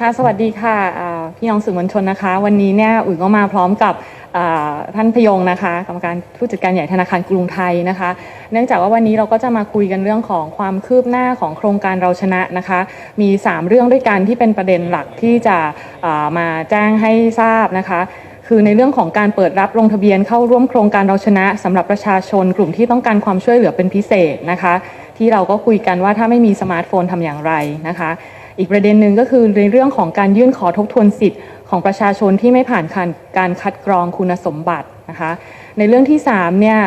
ค่ะสวัสดีค่ะพี่น้องสื่อมวลชนนะคะ วันนี้เนี่ยอุ๋ยก็มาพร้อมกับท่านพยงนะคะกรรมการผู้จัดการใหญ่ธนาคารกรุงไทยนะคะ เนื่องจากว่าวันนี้เราก็จะมาคุยกันเรื่องของความคืบหน้าของโครงการเราชนะนะคะ มี 3 เรื่องด้วยกันที่เป็นประเด็นหลักที่จะามาแจ้งให้ทราบนะคะคือในเรื่องของการเปิดรับลงทะเบียนเข้าร่วมโครงการเราชนะสำหรับประชาชนกลุ่มที่ต้องการความช่วยเหลือเป็นพิเศษนะคะ ที่เราก็คุยกันว่าถ้าไม่มีสมาร์ทโฟนทำอย่างไรนะคะ อีกประเด็นหนึ่งก็คือในเรื่องของการยื่นขอทบทวนสิทธิ์ของประชาชนที่ไม่ผ่านการการคัดกรองคุณสมบัตินะคะในเรื่องที่3เนี่ย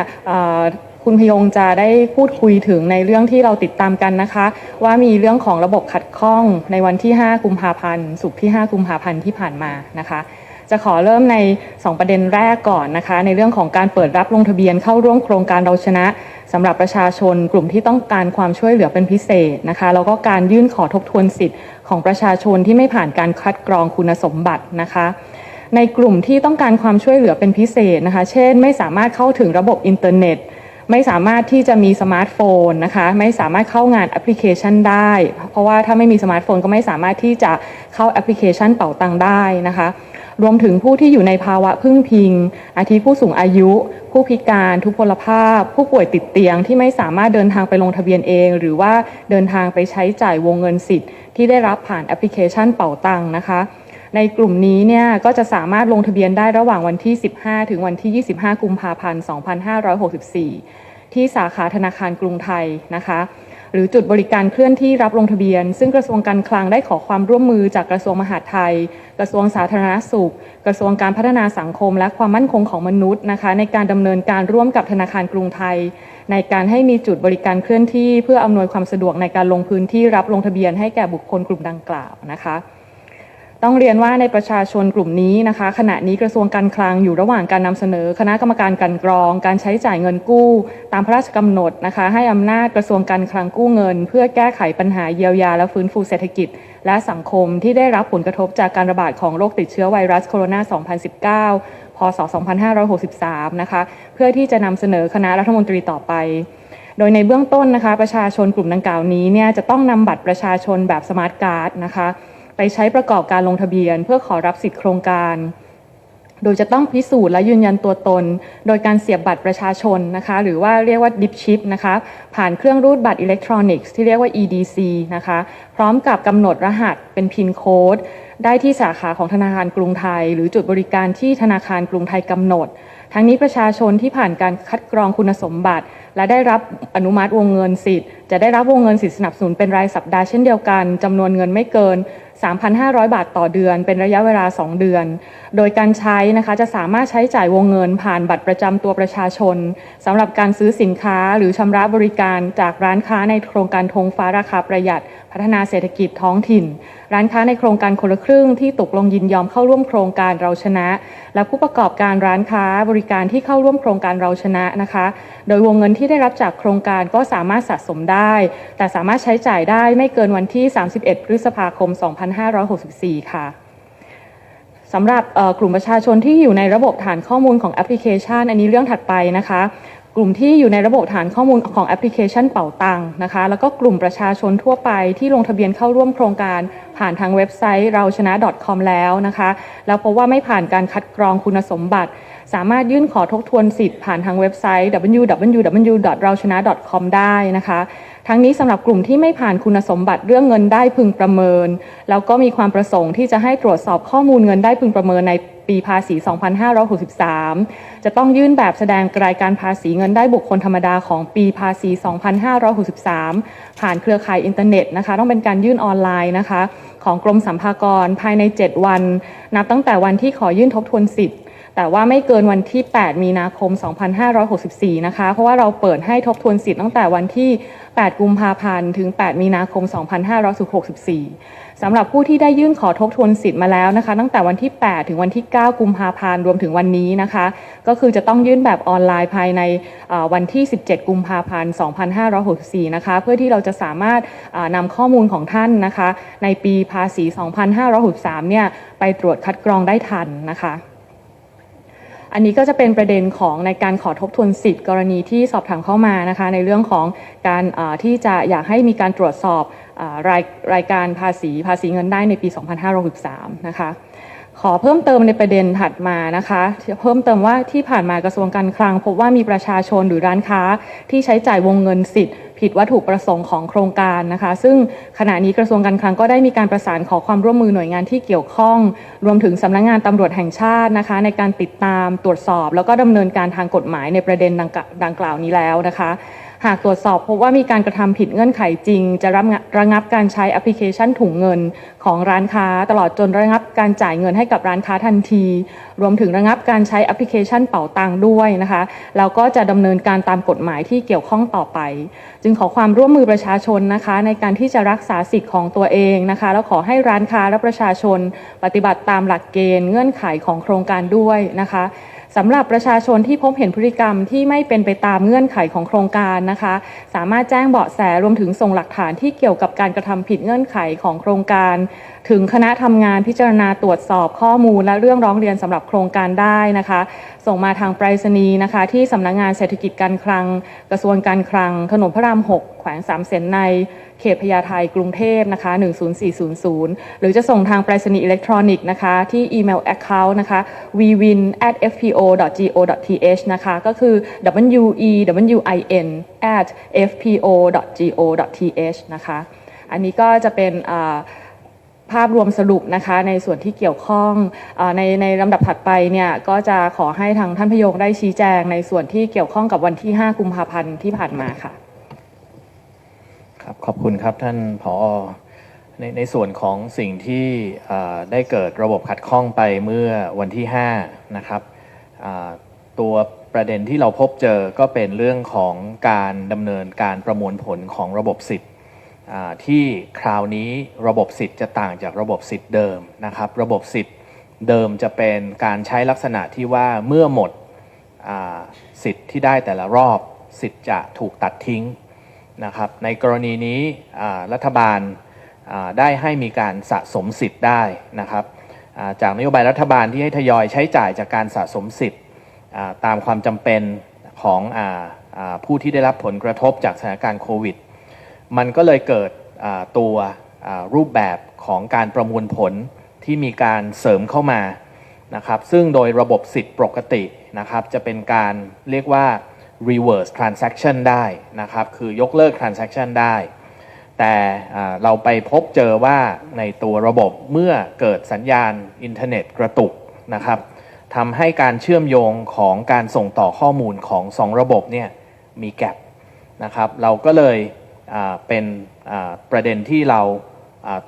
คุณพยงจะได้พูดคุยถึงในเรื่องที่เราติดตามกันนะคะ ว่ามีเรื่องของระบบขัดข้องในวันที่ 5 กุมภาพันธ์ศุกร์ที่ 5 กุมภาพันธ์ที่ผ่านมานะคะ จะขอเริ่มใน 2 ประเด็นแรกก่อนนะคะ ในเรื่องของการเปิดรับลงทะเบียนเข้าร่วมโครงการเราชนะสำหรับประชาชนกลุ่มที่ต้องการความช่วยเหลือเป็นพิเศษนะคะ แล้วก็การยื่นขอทบทวนสิทธิ์ของประชาชนที่ไม่ผ่านการคัดกรองคุณสมบัตินะคะ ในกลุ่มที่ต้องการความช่วยเหลือเป็นพิเศษนะคะ เช่น ไม่สามารถเข้าถึงระบบอินเทอร์เน็ต ไม่สามารถที่จะมีสมาร์ทโฟนนะคะ ไม่สามารถเข้างานแอปพลิเคชันได้ เพราะว่าถ้าไม่มีสมาร์ทโฟนก็ไม่สามารถที่จะเข้าแอปพลิเคชันเป่าตังได้นะคะ รวมถึงผู้ที่อยู่ในภาวะพึ่งพิง อาทิผู้สูงอายุ ผู้พิการทุพพลภาพ ผู้ป่วยติดเตียงที่ไม่สามารถเดินทางไปลงทะเบียนเอง หรือว่าเดินทางไปใช้จ่ายวงเงินสิทธิ์ที่ได้รับผ่านแอปพลิเคชันเป่าตังนะคะ ในกลุ่มนี้เนี่ยก็จะสามารถลงทะเบียนได้ระหว่างวันที่ 15 ถึงวันที่ 25 กุมภาพันธ์ 2564 ที่สาขาธนาคารกรุงไทยนะคะ หรือจุดบริการเคลื่อนที่รับลงทะเบียน ซึ่งกระทรวงการคลังได้ขอความร่วมมือจากกระทรวงมหาดไทย กระทรวงสาธารณสุข กระทรวงการพัฒนาสังคม และความมั่นคงของมนุษย์นะคะ ในการดำเนินการร่วมกับธนาคารกรุงไทย ในการให้มีจุดบริการเคลื่อนที่ เพื่ออำนวยความสะดวกในการลงพื้นที่รับลงทะเบียนให้แก่บุคคลกลุ่มดังกล่าวนะคะ ต้องเรียนว่าในประชาชนกลุ่มนี้นะคะ ขณะนี้กระทรวงการคลังอยู่ระหว่างการนำเสนอ คณะกรรมการกลันกรอง การใช้จ่ายเงินกู้ ตามพระราชกำหนดนะคะ ให้อำนาจกระทรวงการคลังกู้เงิน เพื่อแก้ไขปัญหาเยียวยาและฟื้นฟูเศรษฐกิจ และสังคมที่ได้รับผลกระทบจากการระบาดของโรคติดเชื้อไวรัสโคโรนา 2019 พศ 2563 นะคะ เพื่อที่จะนำเสนอคณะรัฐมนตรีต่อไปโดยในเบื้องต้นนะคะประชาชนกลุ่มดังกล่าวนี้เนี่ยจะต้องนำบัตรประชาชนแบบสมาร์ทการ์ดนะคะ ไปใช้ประกอบการลงทะเบียน เพื่อขอรับสิทธิโครงการ โดยจะต้องพิสูจน์และยืนยันตัวตน โดยการเสียบบัตรประชาชนนะคะ หรือว่าเรียกว่าดิปชิปนะคะ ผ่านเครื่องรูดบัตรอิเล็กทรอนิกส์ที่เรียกว่า EDC นะคะ พร้อมกับกำหนดรหัสเป็นพินโค้ดได้ที่สาขาของธนาคารกรุงไทย หรือจุดบริการที่ธนาคารกรุงไทยกำหนด ทั้งนี้ประชาชนที่ผ่านการคัดกรองคุณสมบัติ และได้รับอนุมัติวงเงินสิทธิ์ จะได้รับวงเงินสิทธิสนับสนุนเป็นรายสัปดาห์เช่นเดียวกันจำนวนเงินไม่เกิน 3,500 บาทต่อเดือน เป็นระยะเวลา 2 เดือน โดยการใช้นะคะจะสามารถใช้จ่ายวงเงินผ่านบัตรประจำตัวประชาชนสำหรับการซื้อสินค้าหรือชำระบริการจากร้านค้าในโครงการธงฟ้าราคาประหยัดพัฒนาเศรษฐกิจท้องถิ่น ร้านค้าในโครงการคนละครึ่งที่ตกลงยินยอมเข้าร่วมโครงการเราชนะ และผู้ประกอบการร้านค้าบริการที่เข้าร่วมโครงการเราชนะนะคะ โดยวงเงินที่ได้รับจากโครงการก็สามารถสะสมได้ แต่สามารถใช้จ่ายได้ไม่เกินวันที่ 31 พฤษภาคม 2564 ค่ะสำหรับกลุ่มประชาชนที่อยู่ในระบบฐานข้อมูลของแอปพลิเคชัน อันนี้เรื่องถัดไปนะคะ กลุ่มที่อยู่ในระบบฐานข้อมูลของแอปพลิเคชันเป่าตังนะคะ แล้วก็กลุ่มประชาชนทั่วไปที่ลงทะเบียนเข้าร่วมโครงการ ผ่านทางเว็บไซต์เราชนะ .com แล้วนะคะ แล้วพบว่าไม่ผ่านการคัดกรองคุณสมบัติ สามารถยื่นขอทบทวนสิทธิ์ผ่านทางเว็บไซต์ www.rauchana.com ได้นะคะ ทั้งนี้สำหรับกลุ่มที่ไม่ผ่านคุณสมบัติเรื่องเงินได้พึงประเมิน แล้วก็มีความประสงค์ที่จะให้ตรวจสอบข้อมูลเงินได้พึงประเมินใน ปีภาษี 2563 จะต้องยื่นแบบแสดงรายการภาษีเงินได้บุคคลธรรมดาของปีภาษี 2563 ผ่านเครือข่ายอินเทอร์เน็ตนะคะ ต้องเป็นการยื่นออนไลน์นะคะ ของกรมสรรพากรภายใน 7 วัน นับตั้งแต่วันที่ขอยื่นทบทวนสิทธิ์แต่ว่าไม่เกินวันที่ 8 มีนาคม 2564 นะคะ เพราะว่าเราเปิดให้ทบทวนสิทธิ์ตั้งแต่วันที่ 8 กุมภาพันธ์ ถึง 8 มีนาคม 2564 สำหรับผู้ที่ได้ยื่นขอทบทวนสิทธิ์มาแล้วนะคะ ตั้งแต่วันที่ 8 ถึงวันที่ 9 กุมภาพันธ์รวมถึงวันนี้นะคะ ก็คือจะต้องยื่นแบบออนไลน์ภายในวันที่ 17 กุมภาพันธ์ 2564 นะคะ เพื่อที่เราจะสามารถนำข้อมูลของท่านนะคะ ในปีภาษี 2563 เนี่ยไปตรวจคัดกรองได้ทันนะคะอันนี้ก็จะเป็นประเด็นของในการขอทบทวนสิทธิ์กรณีที่สอบถามเข้ามานะคะ ในเรื่องของการที่จะอยากให้มีการตรวจสอบ รายรายการภาษีภาษีเงินได้ในปี 2563 นะคะ ขอเพิ่มเติมในประเด็นถัดมานะคะ เพิ่มเติมว่าที่ผ่านมากระทรวงการคลัง พบว่ามีประชาชนหรือร้านค้าที่ใช้จ่ายวงเงินสิทธิ์ผิดวัตถุประสงค์ของโครงการนะคะ ซึ่งขณะนี้กระทรวงการคลังก็ได้มีการประสานขอความร่วมมือหน่วยงานที่เกี่ยวข้อง รวมถึงสำนักงานตำรวจแห่งชาตินะคะ ในการติดตามตรวจสอบ แล้วก็ดำเนินการทางกฎหมายในประเด็นดังกล่าดังกล่าวนี้แล้วนะคะ หากตรวจสอบพบว่ามีการกระทำผิดเงื่อนไขจริง จะรับงะระงับการใช้แอปพลิเคชันถุงเงินของร้านค้า ตลอดจนระงับการจ่ายเงินให้กับร้านค้าทันที รวมถึงระงับการใช้แอปพลิเคชันเป๋าตังด้วยนะคะแล้วก็จะดำเนินการตามกฎหมายที่เกี่ยวข้องต่อไป จึงขอความร่วมมือประชาชนนะคะ ในการที่จะรักษาสิทธิ์ของตัวเองนะคะ แล้วขอให้ร้านค้าและประชาชน ปฏิบัติตามหลักเกณฑ์เงื่อนไขของโครงการด้วยนะคะ สำหรับประชาชนที่พบเห็นพฤติกรรมที่ไม่เป็นไปตามเงื่อนไขของโครงการนะคะ สามารถแจ้งเบาะแสรวมถึงส่งหลักฐานที่เกี่ยวกับการกระทำผิดเงื่อนไขของโครงการถึงคณะทำงานพิจารณาตรวจสอบข้อมูลและเรื่องร้องเรียนสำหรับโครงการได้นะคะ ส่งมาทางไปรษณีย์นะคะ ที่สำนักงานเศรษฐกิจการคลัง กระทรวงการคลัง ถนนพระราม 6 แขวงสามเสนใน เขตพญาไทกรุงเทพนะคะ 10400 หรือจะส่งทางไปรษณีย์อิเล็กทรอนิกส์นะคะ ที่อีเมล account นะคะ wwin at fpo.go.th นะคะ ก็คือ w e w i n at fpo.go.th นะคะ อันนี้ก็จะเป็นอ่า ภาพรวมสรุปนะคะ ในส่วนที่เกี่ยวข้องอในในลำดับถัดไปเนี่ยก็จะขอให้ทางท่านพยงได้ชี้แจงในส่วนที่เกี่ยวข้องกับวันที่ 5 กุมภาพันธ์ที่ผ่านมาค่ะครับขอบคุณครับท่านผอในในส่วนของสิ่งที่ได้เกิดระบบขัดข้องไปเมื่อวันที่ 5 นะครับตัวประเด็นที่เราพบเจอก็เป็นเรื่องของการดำเนินการประมวลผลของระบบสิทธิ ที่คราวนี้ระบบสิทธิ์จะต่างจากระบบสิทธิ์เดิมนะครับ ระบบสิทธิ์เดิมจะเป็นการใช้ลักษณะที่ว่าเมื่อหมดสิทธิ์ที่ได้แต่ละรอบสิทธิ์จะถูกตัดทิ้งนะครับ ในกรณีนี้รัฐบาลได้ให้มีการสะสมสิทธิ์ได้นะครับจากนโยบายรัฐบาลที่ให้ทยอยใช้จ่ายจากการสะสมสิทธิ์ตามความจำเป็นของออผู้ที่ได้รับผลกระทบจากสถานการณ์โควิด มันก็เลยเกิดตัวรูปแบบของการประมวลผลที่มีการเสริมเข้ามานะครับซึ่งโดยระบบสิทธิ์ปกตินะครับจะเป็นการเรียกว่า reverse transaction ได้นะครับคือยกเลิก transaction ได้ แต่เราไปพบเจอว่าในตัวระบบเมื่อเกิดสัญญาณอินเทอร์เน็ตกระตุกนะครับทำให้การเชื่อมโยงของการส่งต่อข้อมูลของสองระบบเนี่ยมีแกลบนะครับเราก็เลย เป็นประเด็นที่เรา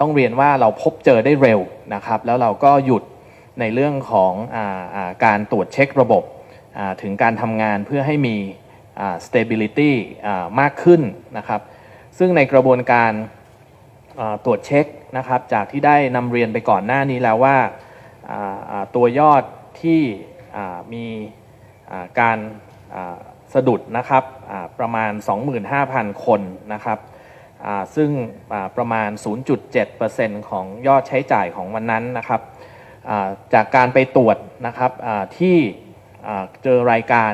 ต้องเรียนว่าเราพบเจอได้เร็วนะครับ แล้วเราก็หยุดในเรื่องของออการตรวจเช็คระบบถึงการทำงานเพื่อให้มี stability มากขึ้นนะครับ ซึ่งในกระบวนการตรวจเช็คนะครับ จากที่ได้นำเรียนไปก่อนหน้านี้แล้วว่าตัวยอดที่มีการ สะดุดนะครับประมาณ 25,000 คนนะครับซึ่งประมาณ 0.7%ของยอดใช้จ่ายของวันนั้นนะครับจากการไปตรวจนะครับที่เจอรายการ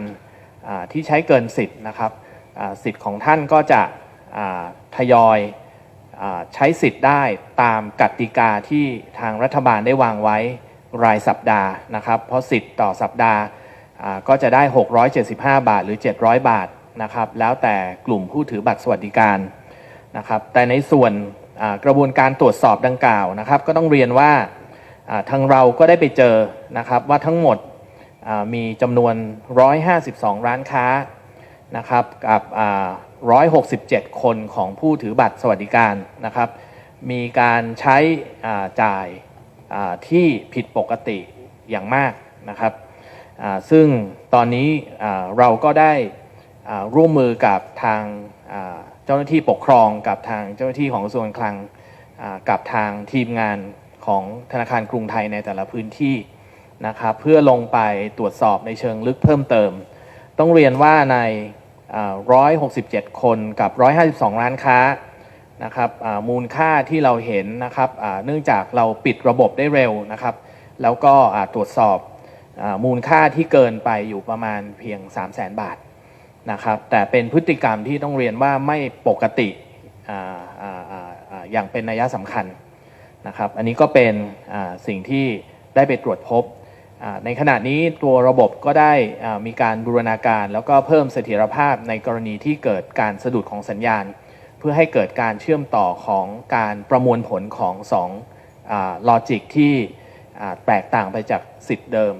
ที่ใช้เกินสิทธิ์นะครับสิทธิ์ของท่านก็จะทยอยใช้สิทธิ์ได้ตามกติกาที่ทางรัฐบาลได้วางไว้รายสัปดาห์นะครับ เพราะสิทธิ์ต่อสัปดาห์ ก็จะได้ 675 บาทหรือ 700 บาทนะครับแล้วแต่กลุ่มผู้ถือบัตรสวัสดิการนะครับแต่ในส่วนกระบวนการตรวจสอบดังกล่าวนะครับก็ต้องเรียนว่าทางเราก็ได้ไปเจอนะครับว่าทั้งหมดมีจำนวน 152 ร้านค้านะครับกับ167 คนของผู้ถือบัตรสวัสดิการนะครับมีการใช้จ่ายที่ผิดปกติอย่างมากนะครับ ซึ่งตอนนี้เราก็ได้ร่วมมือกับทางเจ้าหน้าที่ปกครองกับทางเจ้าหน้าที่ของกระทรวงการคลังกับทางทีมงานของธนาคารกรุงไทยในแต่ละพื้นที่นะครับเพื่อลงไปตรวจสอบในเชิงลึกเพิ่มเติม ต้องเรียนว่าในอ่า167 คนกับ 152 ร้านค้านะครับมูลค่าที่เราเห็นนะครับเนื่องจากเราปิดระบบได้เร็วนะครับ แล้วก็ตรวจสอบ มูลค่าที่เกินไปอยู่ประมาณเพียง 3 0 0แสนบาทนะครับแต่เป็นพฤติกรรมที่ต้องเรียนว่าไม่ปกติอย่างเป็นนัยสำคัญนะครับอันนี้ก็เป็นสิ่งที่ได้ไปตรวจพบ ในขณะนี้ตัวระบบก็ได้มีการบูรณาการ แล้วก็เพิ่มเสถียรภาพในกรณีที่เกิดการสะดุดของสัญญาณ เพื่อให้เกิดการเชื่อมต่อของการประมวลผลของ2ลอจิกที่แตกต่างไปจากสิทธิ์เดิม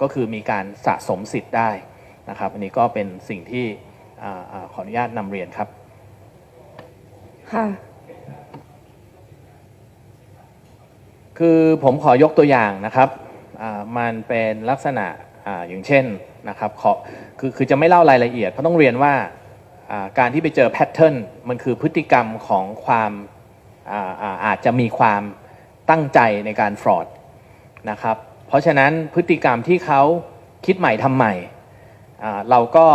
ก็คือมีการสะสมสิทธิ์ได้นะครับ อันนี้ก็เป็นสิ่งที่อ่าอ่าขออนุญาตนำเรียนครับ ค่ะ คือผมขอยกตัวอย่างนะครับอ่ามันเป็นลักษณะอาอย่างเช่นนะครับขอคือคือจะไม่เล่ารายละเอียด เพราะต้องเรียนว่าอ่าการที่ไปเจอแพทเทิร์นมันคือพฤติกรรมของความอาอาอาจจะมีความตั้งใจในการฟรอดนะครับ เพราะฉะนั้นพฤติกรรมที่เขาคิดใหม่ทำใหม่ เราก็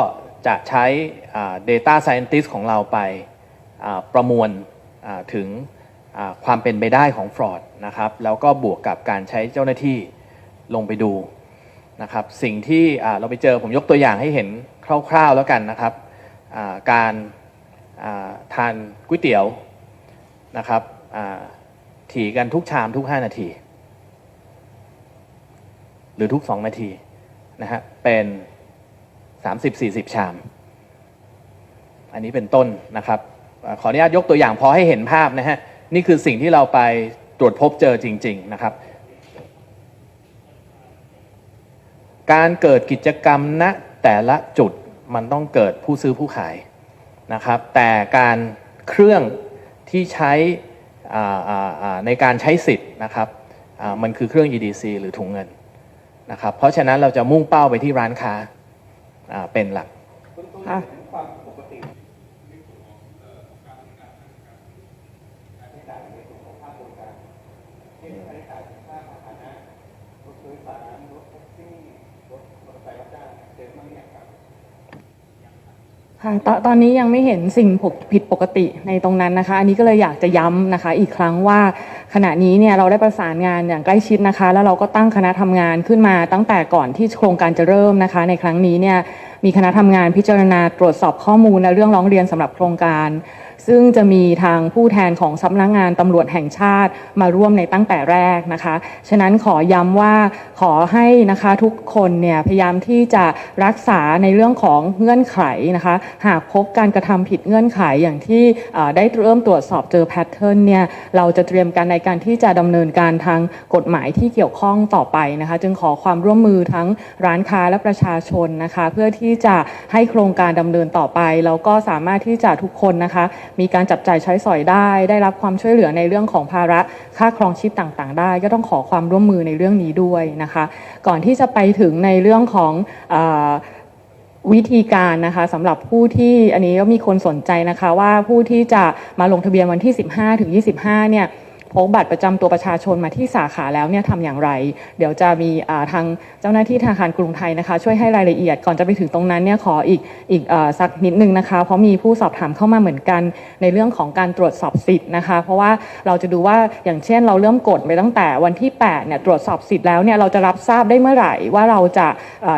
จะใช้ Data Scientist ของเราไปประมวลถึงความเป็นไปได้ของฟรอดนะครับแล้วก็บวกกับการใช้เจ้าหน้าที่ลงไปดูนะครับสิ่งที่เราไปเจอผมยกตัวอย่างให้เห็นคร่าวๆแล้วกันนะครับการทานก๋วยเตี๋ยวนะครับถี่กันทุกชามทุก 5 นาที หรือทุก 2 นาทีนะฮะเป็น 30-40 ชาม อันนี้เป็นต้นนะครับขออนุญาตยกตัวอย่างพอให้เห็นภาพนะฮะนี่คือสิ่งที่เราไปตรวจพบเจอจริง ๆ นะครับ การเกิดกิจกรรมณแต่ละจุดมันต้องเกิดผู้ซื้อผู้ขายนะครับ แต่การเครื่องที่ใช้ในการใช้สิทธิ์นะครับมันคือเครื่อง EDC หรือถุงเงิน นะครับเพราะฉะนั้นเราจะมุ่งเป้าไปที่ร้านค้าเป็นหลัก ค่ะ ค่ะตตอนนี้ยังไม่เห็นสิ่งผิดปกติในตรงนั้นนะคะ อันนี้ก็เลยอยากจะย้ำนะคะ อีกครั้งว่าขณะนี้เนี่ยเราได้ประสานงานอย่างใกล้ชิดนะคะ แล้วเราก็ตั้งคณะทำงานขึ้นมาตั้งแต่ก่อนที่โครงการจะเริ่มนะคะ ในครั้งนี้เนี่ยมีคณะทำงานพิจารณาตรวจสอบข้อมูลและเรื่องร้องเรียนสำหรับโครงการ ซึ่งจะมีทางผู้แทนของสำนักงานตำรวจแห่งชาติมาร่วมในตั้งแต่แรกนะคะ ฉะนั้นขอย้ำว่าขอให้นะคะทุกคนเนี่ยพยายามที่จะรักษาในเรื่องของเงื่อนไขนะคะ หากพบการกระทำผิดเงื่อนไขอย่างที่ได้เริ่มตรวจสอบเจอแพทเทิร์นเนี่ยเราจะเตรียมการในการที่จะดำเนินการทางกฎหมายที่เกี่ยวข้องต่อไปนะคะ จึงขอความร่วมมือทั้งร้านค้าและประชาชนนะคะ เพื่อที่จะให้โครงการดำเนินต่อไปแล้วก็สามารถที่จะทุกคนนะคะมีการจับจ่ายใช้สอยได้ ได้รับความช่วยเหลือในเรื่องของภาระค่าครองชีพต่างๆ ได้ ก็ต้องขอความร่วมมือในเรื่องนี้ด้วยนะคะ ก่อนที่จะไปถึงในเรื่องของอวิธีการนะคะสำหรับผู้ที่อันนี้ก็มีคนสนใจนะคะว่าผู้ที่จะมาลงทะเบียนวันที่ 15ถึง25เนี่ย พกบัตรประจำตัวประชาชนมาที่สาขาแล้วเนี่ยทำอย่างไร เดี๋ยวจะมีทางเจ้าหน้าที่ธนาคารกรุงไทยนะคะ ช่วยให้รายละเอียดก่อนจะไปถึงตรงนั้นเนี่ยขออีกอีกอสักนิดนึงนะคะ เพราะมีผู้สอบถามเข้ามาเหมือนกันในเรื่องของการตรวจสอบสิทธิ์นะคะ เพราะว่าเราจะดูว่าอย่างเช่น เราเริ่มกดไปตั้งแต่วันที่8เนี่ยตรวจสอบสิทธิ์แล้วเนี่ยเราจะรับทราบได้เมื่อไหร่ว่าเราจะ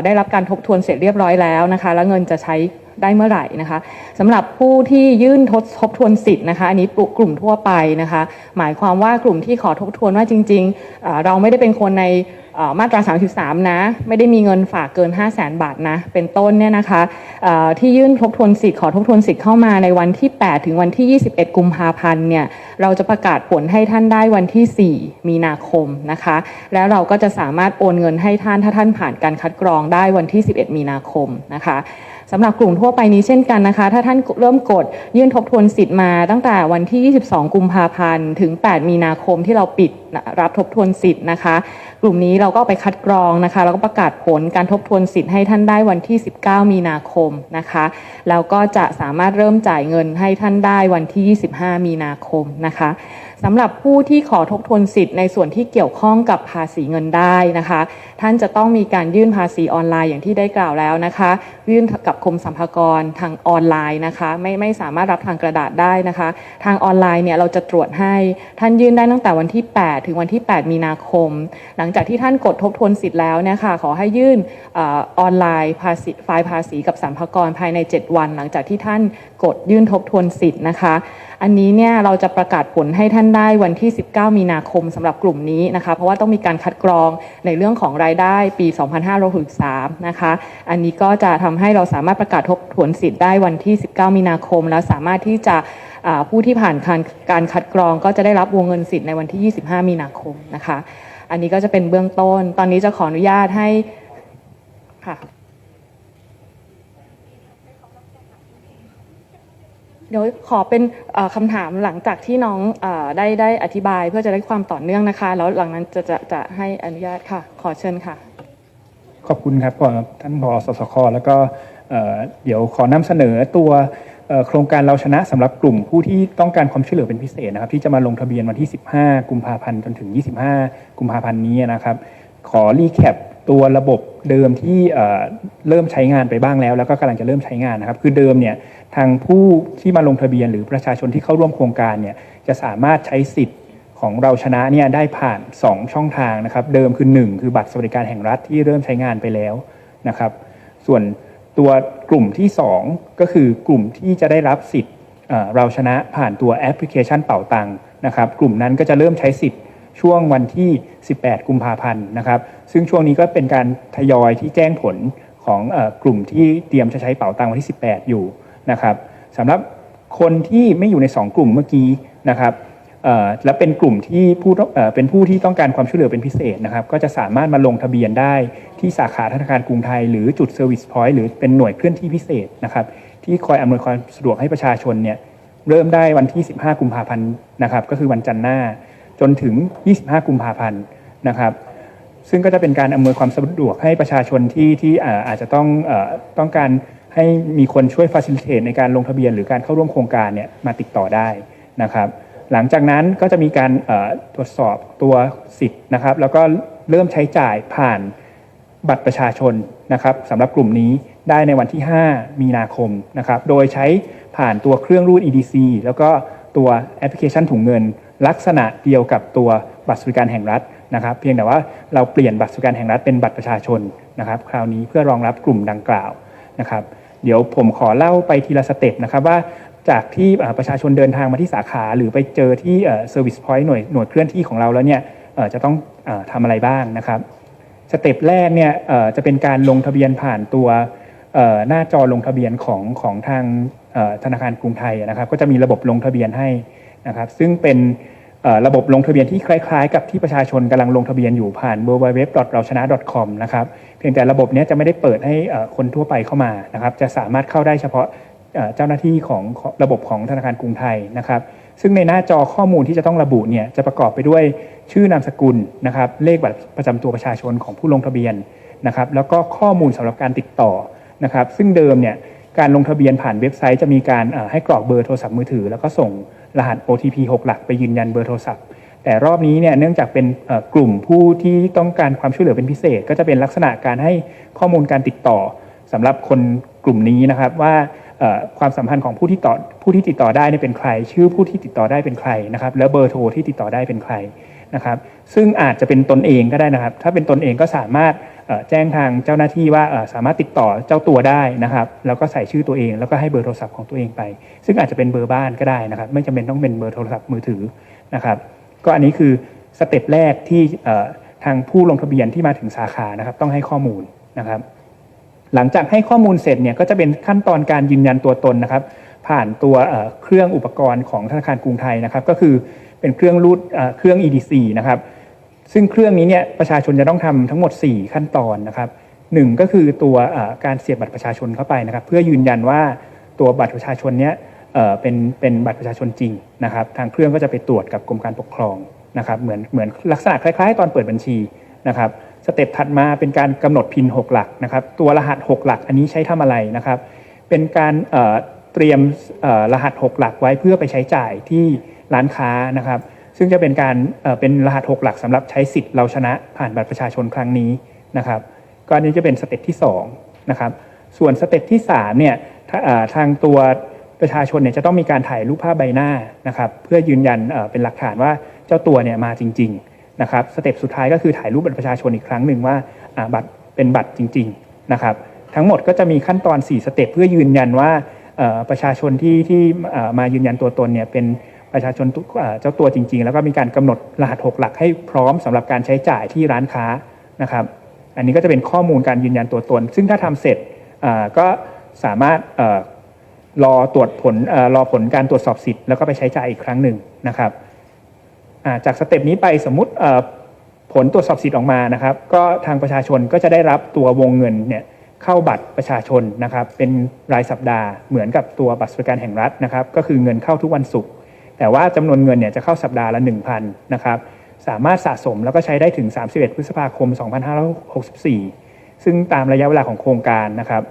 ได้รับการทบทวนเสร็จเรียบร้อยแล้วนะคะ แล้วเงินจะใช้ ได้เมื่อไหร่นะคะสำหรับผู้ที่ยื่นทดทบทวนสิทธิ์นะคะอันนี้กลุ่มทั่วไปนะคะหมายความว่ากลุ่มที่ขอทบทวนว่าจริงๆ เราไม่ได้เป็นคนในมาตรา 33 นะ ไม่ได้มีเงินฝากเกิน 5 0 0แสนบาทนะ เป็นต้นเนี่ยนะคะที่ยื่นทบทวนสิทธิ์ขอทบทวนสิทธิ์เข้ามาในวันที่ 8 ถึงวันที่ 21 กุมภาพันธ์เนี่ยเราจะประกาศผลให้ท่านได้วันที่ 4 มีนาคมนะคะ แล้วเราก็จะสามารถโอนเงินให้ท่านถ้าท่านผ่านการคัดกรองได้วันที่ 11 มีนาคมนะคะ สำหรับกลุ่มทั่วไปนี้เช่นกันนะคะ ถ้าท่านเริ่มกดยื่นทบทวนสิทธิ์มาตั้งแต่วันที่ 22 กุมภาพันธ์ ถึง 8 มีนาคมที่เราปิดรับทบทวนสิทธิ์นะคะกลุ่มนี้เราก็ไปคัดกรองนะคะแล้วก็ประกาศผลการทบทวนสิทธิ์ให้ท่านได้วันที่ 19 มีนาคมนะคะแล้วก็จะสามารถเริ่มจ่ายเงินให้ท่านได้วันที่ 25 มีนาคมนะคะสำหรับผู้ที่ขอทบทวนสิทธิ์ในส่วนที่เกี่ยวข้องกับภาษีเงินได้นะคะ ท่านจะต้องมีการยื่นภาษีออนไลน์อย่างที่ได้กล่าวแล้วนะคะ ยื่นกับกรมสรรพากรทางออนไลน์นะคะไม่ไม่สามารถรับทางกระดาษได้นะคะ ทางออนไลน์เนี่ยเราจะตรวจให้ท่านยื่นได้ตั้งแต่วันที่ 8 ถึงวันที่ 8 มีนาคม หลังจากที่ท่านกดทบทวนสิทธิ์แล้วเนี่ยค่ะขอให้ยื่นออนไลน์ภาษีไฟล์ภาษีกับสรรพากรภายใน 7 วัน หลังจากที่ท่านกดยื่นทบทวนสิทธิ์นะคะ อันนี้เนี่ยเราจะประกาศผลให้ท่านได้วันที่ 19 มีนาคมสำหรับกลุ่มนี้นะคะ เพราะว่าต้องมีการคัดกรองในเรื่องของรายได้ปี 2563 นะคะ อันนี้ก็จะทำให้เราสามารถประกาศทบทวนสิทธิ์ได้วันที่ 19 มีนาคม แล้วสามารถที่จะผู้ที่ผ่านการการคัดกรองก็จะได้รับวงเงินสิทธิ์ในวันที่ 25 มีนาคมนะคะ อันนี้ก็จะเป็นเบื้องต้น ตอนนี้จะขออนุญาตให้ค่ะเดี๋ยวขอเป็นคำถามหลังจากที่น้องอได้ได้อธิบายเพื่อจะได้ความต่อเนื่องนะคะ แล้วหลังนั้นจะจะจะให้อนุญาตค่ะ ขอเชิญค่ะ ขอบคุณครับท่านผอสสคแล้วก็เดี๋ยวขอนำเสนอตัว โครงการเราชนะสำหรับกลุ่มผู้ที่ต้องการความช่วยเหลือเป็นพิเศษนะครับ ที่จะมาลงทะเบียนวันที่ 15 กุมภาพันธ์จนถึง 25 กุมภาพันธ์นี้นะครับ ขอรีแคปตัวระบบเดิมที่เอ่อเริ่มใช้งานไปบ้างแล้ว แล้วก็กำลังจะเริ่มใช้งานนะครับ คือเดิมเนี่ยทางผู้ที่มาลงทะเบียนหรือประชาชนที่เข้าร่วมโครงการเนี่ยจะสามารถใช้สิทธิ์ของเราชนะเนี่ยได้ผ่าน 2 ช่องทางนะครับ เดิมคือ 1 คือบัตรสวัสดิการแห่งรัฐที่เริ่มใช้งานไปแล้วนะครับ ส่วน ตัวกลุ่มที่ 2 ก็คือกลุ่มที่จะได้รับสิทธิ์เราชนะผ่านตัวแอปพลิเคชันเป่าตังค์นะครับ กลุ่มนั้นก็จะเริ่มใช้สิทธิ์ช่วงวันที่ 18 กุมภาพันธ์นะครับ ซึ่งช่วงนี้ก็เป็นการทยอยที่แจ้งผลของอกลุ่มที่เตรียมจะใช้เป่าตังค์วันที่ 18 อยู่นะครับสำหรับคนที่ไม่อยู่ใน 2 กลุ่มเมื่อกี้นะครับ และเป็นกลุ่มที่ผู้เป็นผู้ที่ต้องการความช่วยเหลือเป็นพิเศษนะครับ ก็จะสามารถมาลงทะเบียนได้ที่สาขาธนาคารกรุงไทย หรือจุดเซอร์วิสพอยต์หรือเป็นหน่วยเคลื่อนที่พิเศษนะครับ ที่คอยอำนวยความสะดวกให้ประชาชนเนี่ยเริ่มได้วันที่ 15 กุมภาพันธ์นะครับ ก็คือวันจันทร์หน้า จนถึง 25 กุมภาพันธ์นะครับ ซึ่งก็จะเป็นการอำนวยความสะดวกให้ประชาชนที่ที่อาจจะต้องต้องการให้มีคนช่วยฟ a ซิลิเ e ในการลงทะเบียน หรือการเข้าร่วมโครงการเนี่ยมาติดต่อได้นะครับ หลังจากนั้นก็จะมีการตรวจสอบตัวสิทธิ์นะครับ แล้วก็เริ่มใช้จ่ายผ่านบัตรประชาชนนะครับสำหรับกลุ่มนี้ได้ในวันที่ 5 มีนาคมนะครับ โดยใช้ผ่านตัวเครื่องรูด EDC แล้วก็ตัวแอปพลิเคชันถุงเงิน ลักษณะเดียวกับตัวบัตรสวัสดิการแห่งรัฐนะครับ เพียงแต่ว่าเราเปลี่ยนบัตรสวัสดิการแห่งรัฐเป็นบัตรประชาชนนะครับ คราวนี้เพื่อรองรับกลุ่มดังกล่าวนะครับ เดี๋ยวผมขอเล่าไปทีละสเต็ปนะครับว่า จากที่ประชาชนเดินทางมาที่สาขา หรือไปเจอที่เซอร์วิสพอยต์หน่วยหน่วยเคลื่อนที่ของเราแล้วเนี่ยจะต้องออทำอะไรบ้างนะครับสเต็ปแรกเนี่ยจะเป็นการลงทะเบียนผ่านตัวหน้าจอลงทะเบียนของของทางธนาคารกรุงไทยนะครับ ก็จะมีระบบลงทะเบียนให้นะครับ ซึ่งเป็นระบบลงทะเบียนที่คล้าย ๆ กับที่ประชาชนกำลังลงทะเบียนอยู่ผ่าน w w w เราชนะ .com นะครับเพียงแต่ระบบเนี้ยจะไม่ได้เปิดให้คนทั่วไปเข้ามานะครับ จะสามารถเข้าได้เฉพาะ เจ้าหน้าที่ของระบบของธนาคารกรุงไทยนะครับ ซึ่งในหน้าจอข้อมูลที่จะต้องระบุเนี่ยจะประกอบไปด้วยชื่อนามสกุลนะครับ เลขบัตรประจำตัวประชาชนของผู้ลงทะเบียนนะครับ แล้วก็ข้อมูลสำหรับการติดต่อนะครับ ซึ่งเดิมเนี่ยการลงทะเบียนผ่านเว็บไซต์จะมีการให้กรอกเบอร์โทรศัพท์มือถือ แล้วก็ส่งรหัส OTP 6 หลักไปยืนยันเบอร์โทรศัพท์ แต่รอบนี้เนี่ยเนื่องจากเป็นกลุ่มผู้ที่ต้องการความช่วยเหลือเป็นพิเศษ ก็จะเป็นลักษณะการให้ข้อมูลการติดต่อสำหรับคนกลุ่มนี้นะครับว่า ความสัมพันธ์ของผู้ที่ต่อผู้ที่ติดต่อได้เนี่ยเป็นใคร ชื่อผู้ที่ติดต่อได้เป็นใครนะครับ แล้วเบอร์โทรที่ติดต่อได้เป็นใครนะครับ ซึ่งอาจจะเป็นตนเองก็ได้นะครับ ถ้าเป็นตนเองก็สามารถแจ้งทางเจ้าหน้าที่ว่าสามารถติดต่อเจ้าตัวได้นะครับ แล้วก็ใส่ชื่อตัวเอง แล้วก็ให้เบอร์โทรศัพท์ของตัวเองไป ซึ่งอาจจะเป็นเบอร์บ้านก็ได้นะครับ ไม่จำเป็นต้องเป็นเบอร์โทรศัพท์มือถือนะครับ ก็อันนี้คือสเต็ปแรกที่ทางผู้ลงทะเบียนที่มาถึงสาขานะครับ ต้องให้ข้อมูลนะครับ หลังจากให้ข้อมูลเสร็จเนี่ยก็จะเป็นขั้นตอนการยืนยันตัวตนนะครับ ผ่านตัวเครื่องอุปกรณ์ของธนาคารกรุงไทยนะครับ ก็คือเป็นเครื่องรูดเครื่อง EDC นะครับ ซึ่งเครื่องนี้เนี่ยประชาชนจะต้องทำทั้งหมด 4 ขั้นตอนนะครับหนึ่งก็คือตัวการเสียบบัตรประชาชนเข้าไปนะครับ เพื่อยืนยันว่าตัวบัตรประชาชนเนี้ยเอ่อเป็นเป็นบัตรประชาชนจริงนะครับ ทางเครื่องก็จะไปตรวจกับกรมการปกครองนะครับ เหมือนเหมือนลักษณะคล้าย ๆ ตอนเปิดบัญชีนะครับ สเต็ปถัดมาเป็นการกำหนดพิน 6 หลักนะครับ ตัวรหัส 6 หลักอันนี้ใช้ทำอะไรนะครับ เป็นการเตรียมรหัส 6 หลักไว้เพื่อไปใช้จ่ายที่ร้านค้านะครับ ซึ่งจะเป็นการเป็นรหัส 6 หลักสำหรับใช้สิทธิ์เราชนะผ่านบัตรประชาชนครั้งนี้นะครับก็อันนี้จะเป็นสเต็ปที่2นะครับส่วนสเต็ปที่3เนี่ยทางตัวประชาชนเนี่ยจะต้องมีการถ่ายรูปภาพใบหน้านะครับ เพื่อยืนยันเป็นหลักฐานว่าเจ้าตัวเนี่ยมาจริง นะครับสเต็ปสุดท้ายก็คือถ่ายรูปบัตรประชาชนอีกครั้งหนึ่งว่าบัตรเป็นบัตรจริงๆนะครับทั้งหมดก็จะมีขั้นตอน 4 สเต็ปเพื่อยืนยันว่าประชาชนที่ที่มายืนยันตัวตนเนี่ยเป็นประชาชนเจ้าตัวจริง ๆ แล้วก็มีการกำหนดรหัส6หลักให้พร้อมสำหรับการใช้จ่ายที่ร้านค้านะครับ อันนี้ก็จะเป็นข้อมูลการยืนยันตัวตน ซึ่งถ้าทำเสร็จก็สามารถเอ่อรอตรวจผลเอ่อรอผลการตรวจสอบสิทธิ์แล้วก็ไปใช้จ่ายอีกครั้งหนึ่งนะครับ จากสเต็ปนี้ไปสมมติผลตรวจสอบสิทธิ์ออกมานะครับ ก็ทางประชาชนก็จะได้รับตัววงเงินเนี่ยเข้าบัตรประชาชนนะครับ เป็นรายสัปดาห์เหมือนกับตัวบัตรสวัสดิการแห่งรัฐนะครับ ก็คือเงินเข้าทุกวันศุกร์แต่ว่าจำนวนเงินเนี่ยจะเข้าสัปดาห์ละ 1,000นะครับสามารถสะสมแล้วก็ใช้ได้ถึง 31 พฤษภาคม 2564 ซึ่งตามระยะเวลาของโครงการนะครับ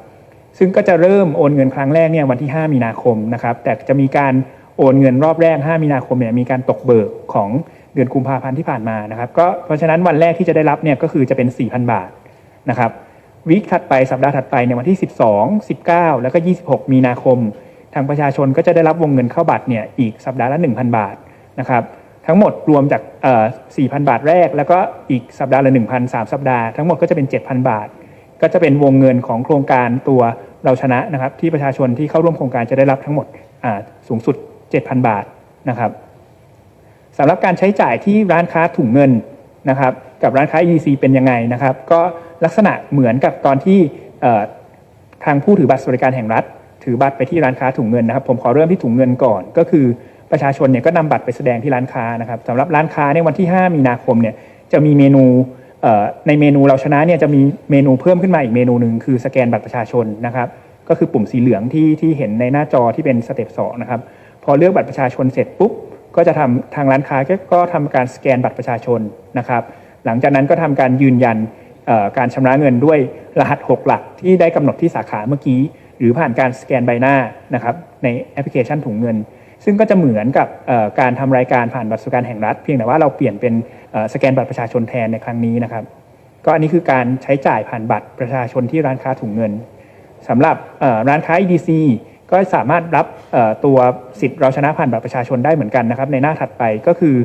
ซึ่งก็จะเริ่มโอนเงินครั้งแรกเนี่ยวันที่ 5 มีนาคมนะครับ แต่จะมีการ โอนเงินรอบแรก 5 มีนาคมเนี่ยมีการตกเบิกของเดือนกุมภาพันธ์ที่ผ่านมานะครับก็เพราะฉะนั้นวันแรกที่จะได้รับเนี่ยก็คือจะเป็น 4,000 บาทนะครับวีคถัดไปสัปดาห์ถัดไปในวันที่ 12 19 แล้วก็ 26 มีนาคม ทางประชาชนก็จะได้รับวงเงินเข้าบัตรเนี่ยอีกสัปดาห์ละ 1,000 บาทนะครับทั้งหมดรวมจากเอ่อ4,000 บาทแรก แล้วก็อีกสัปดาห์ละ 1,000 3 สัปดาห์ทั้งหมดก็จะเป็น 7,000 บาท ก็จะเป็นวงเงินของโครงการตัวเราชนะนะครับที่ประชาชนที่เข้าร่วมโครงการจะได้รับทั้งหมดสูงสุด 7,000 บาทนะครับสำหรับการใช้จ่ายที่ร้านค้าถุงเงินนะครับ กับร้านค้า EDC เป็นยังไงนะครับ ก็ลักษณะเหมือนกับตอนที่ทางผู้ถือบัตรสวัสดิการแห่งรัฐ ถือบัตรไปที่ร้านค้าถุงเงินนะครับ ผมขอเริ่มที่ถุงเงินก่อน ก็คือประชาชนเนี่ยก็นำบัตรไปแสดงที่ร้านค้านะครับสำหรับร้านค้าในยวันที่ 5 มีนาคมเนี่ยจะมีเมนูในเมนูเราชนะเนี่ยจะมีเมนูเพิ่มขึ้นมาอีกเมนูหนึ่งคือสแกนบัตรประชาชนนะครับ ก็คือปุ่มสีเหลืองที่ที่เห็นในหน้าจอที่เป็นสเต็ปสองนะครับ อเลือกบัตรประชาชนเสร็จปุ๊บก็จะทำทางร้านค้าก็ก็ทำการสแกนบัตรประชาชนนะครับ หลังจากนั้นก็ทำการยืนยันการชำระเงินด้วยรหัส 6 หลักที่ได้กำหนดที่สาขาเมื่อกี้ หรือผ่านการสแกนใบหน้านะครับในแอปพลิเคชันถุงเงิน ซึ่งก็จะเหมือนกับการทำรายการผ่านบัตรสวัสดิการแห่งรัฐ เพียงแต่ว่าเราเปลี่ยนเป็นสแกนบัตรประชาชนแทนในครั้งนี้นะครับ ก็อันนี้คือการใช้จ่ายผ่านบัตรประชาชนที่ร้านค้าถุงเงินสำหรับร้านค้า EDC ก็สามารถรับตัวสิทธิ์เราชนะผ่านบัตรประชาชนได้เหมือนกันนะครับ ในหน้าถัดไปก็คือ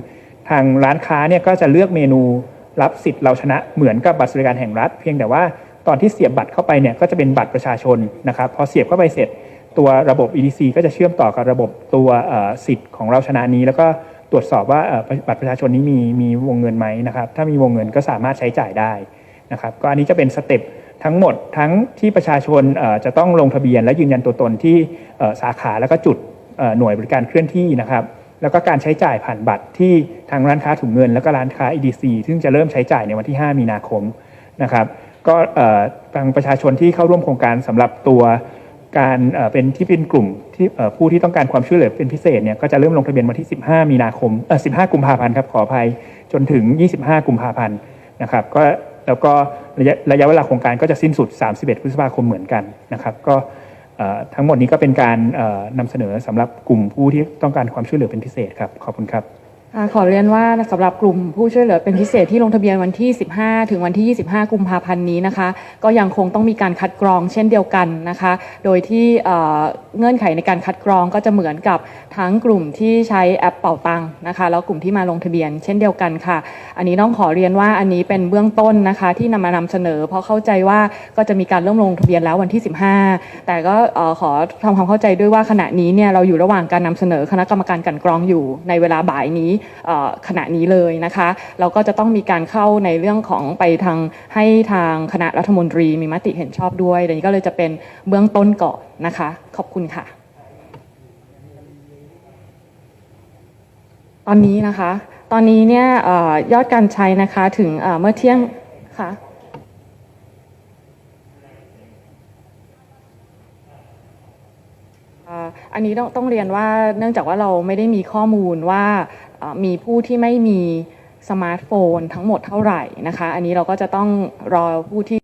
ทางร้านค้าเนี่ยก็จะเลือกเมนูรับสิทธิ์เราชนะเหมือนกับบัตรสวัสดิการแห่งรัฐ เพียงแต่ว่าตอนที่เสียบบัตรเข้าไปเนี่ยก็จะเป็นบัตรประชาชนนะครับพอเสียบเข้าไปเสร็จตัวระบบ EDC ก็จะเชื่อมต่อกับระบบตัวสิทธิ์ของเราชนะนี้ แล้วก็ตรวจสอบว่าบัตรประชาชนนี้มีมีวงเงินไหมนะครับถ้ามีวงเงินก็สามารถใช้จ่ายได้นะครับก็อันนี้จะเป็นสเต็ป ทั้งหมดทั้งที่ประชาชนจะต้องลงทะเบียน และยืนยันตัวตนที่สาขาแล้วก็จุดหน่วยบริการเคลื่อนที่นะครับแล้วก็การใช้จ่ายผ่านบัตรที่ทางร้านค้าถุงเงิน แล้วก็ร้านค้า EDC ซึ่งจะเริ่มใช้จ่ายในวันที่ 5 มีนาคมนะครับก็ทางประชาชนที่เข้าร่วมโครงการสำหรับตัวการเป็นที่เป็นกลุ่มที่ผู้ที่ต้องการความช่วยเหลือเป็นพิเศษเนี่ยก็จะเริ่มลงทะเบียนวันที่ 15 มีนาคมเอ่อ15 กุมภาพันธ์ครับขออภัยจนถึง 25 กุมภาพันธ์นะครับก็ แล้วก็ระยะระยะเวลาโครงการก็จะสิ้นสุด 31 พฤษภาคมเหมือนกันนะครับก็ทั้งหมดนี้ก็เป็นการนำเสนอสำหรับกลุ่มผู้ที่ต้องการความช่วยเหลือเป็นพิเศษครับ ขอบคุณครับ ขอเรียนว่าสำหรับกลุ่มผู้ช่วยเหลือเป็นพิเศษที่ลงทะเบียนวันที่ 15 ถึงวันที่ 25 กุมภาพันธ์นี้นะคะ ก็ยังคงต้องมีการคัดกรองเช่นเดียวกันนะคะ โดยที่เงื่อนไขในการคัดกรองก็จะเหมือนกับทั้งกลุ่มที่ใช้แอปเป่าตังค์นะคะ แล้วกลุ่มที่มาลงทะเบียนเช่นเดียวกันค่ะ อันนี้ต้องขอเรียนว่าอันนี้เป็นเบื้องต้นนะคะที่นำมานำเสนอ เพราะเข้าใจว่าก็จะมีการเริ่มลงทะเบียนแล้ววันที่ 15 แต่ก็ขอทำความเข้าใจด้วยว่าขณะนี้เนี่ยเราอยู่ระหว่างการนำเสนอคณะกรรมการกันกรองอยู่ในเวลาบ่ายนี้ขณะนี้เลยนะคะเราก็จะต้องมีการเข้าในเรื่องของไปทางให้ทางคณะรัฐมนตรีมีมติเห็นชอบด้วยอันนี้ก็เลยจะเป็นเบื้องต้นก่อนนะคะ ขอบคุณค่ะ ตอนนี้นะคะ ตอนนี้เนี่ยอยอดการใช้นะคะถึงเมื่อเที่ยงค่ะอันนี้ต้องต้องเรียนว่าเนื่องจากว่าเราไม่ได้มีข้อมูลว่า มีผู้ที่ไม่มีสมาร์ทโฟนทั้งหมดเท่าไหร่นะคะ อันนี้เราก็จะต้องรอผู้ที่